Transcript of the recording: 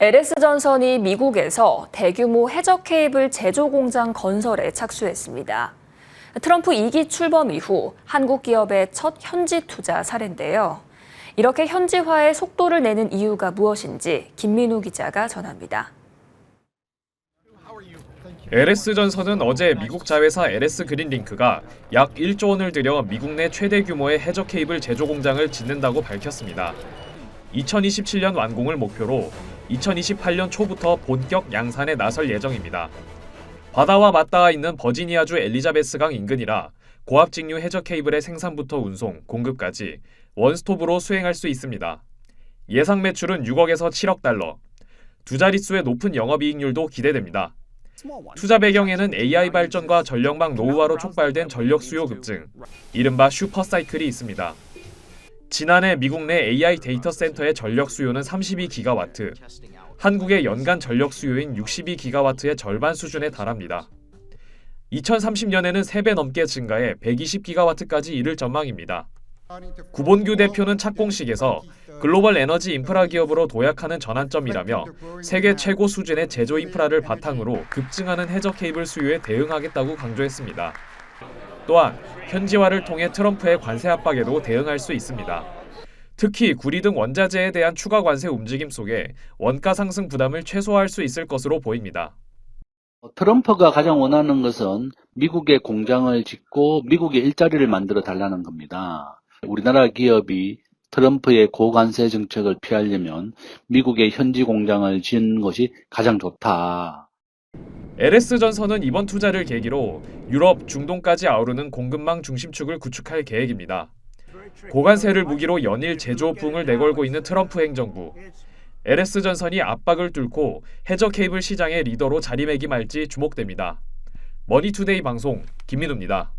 LS전선이 미국에서 대규모 해적 케이블 제조 공장 건설에 착수했습니다. 트럼프 2기 출범 이후 한국 기업의 첫 현지 투자 사례인데요. 이렇게 현지화에 속도를 내는 이유가 무엇인지 김민우 기자가 전합니다. LS전선은 어제 미국 자회사 LS 그린링크가 약 1조 원을 들여 미국 내 최대 규모의 해저 케이블 제조 공장을 짓는다고 밝혔습니다. 2027년 완공을 목표로 2028년 초부터 본격 양산에 나설 예정입니다. 바다와 맞닿아 있는 버지니아주 엘리자베스강 인근이라 고압 직류 해저 케이블의 생산부터 운송, 공급까지 원스톱으로 수행할 수 있습니다. 예상 매출은 6억에서 7억 달러, 두 자릿수의 높은 영업이익률도 기대됩니다. 투자 배경에는 AI 발전과 전력망 노후화로 촉발된 전력 수요 급증, 이른바 슈퍼사이클이 있습니다. 지난해 미국 내 AI 데이터 센터의 전력 수요는 32기가와트, 한국의 연간 전력 수요인 62기가와트의 절반 수준에 달합니다. 2030년에는 3배 넘게 증가해 120기가와트까지 이를 전망입니다. 구본규 대표는 착공식에서 글로벌 에너지 인프라 기업으로 도약하는 전환점이라며 세계 최고 수준의 제조 인프라를 바탕으로 급증하는 해저 케이블 수요에 대응하겠다고 강조했습니다. 또한 현지화를 통해 트럼프의 관세 압박에도 대응할 수 있습니다. 특히 구리 등 원자재에 대한 추가 관세 움직임 속에 원가 상승 부담을 최소화할 수 있을 것으로 보입니다. 트럼프가 가장 원하는 것은 미국의 공장을 짓고 미국의 일자리를 만들어 달라는 겁니다. 우리나라 기업이 트럼프의 고관세 정책을 피하려면 미국의 현지 공장을 짓는 것이 가장 좋다. LS전선은 이번 투자를 계기로 유럽, 중동까지 아우르는 공급망 중심축을 구축할 계획입니다. 고관세를 무기로 연일 제조 붕을 내걸고 있는 트럼프 행정부. LS전선이 압박을 뚫고 해저 케이블 시장의 리더로 자리매김할지 주목됩니다. 머니투데이 방송 김민우입니다.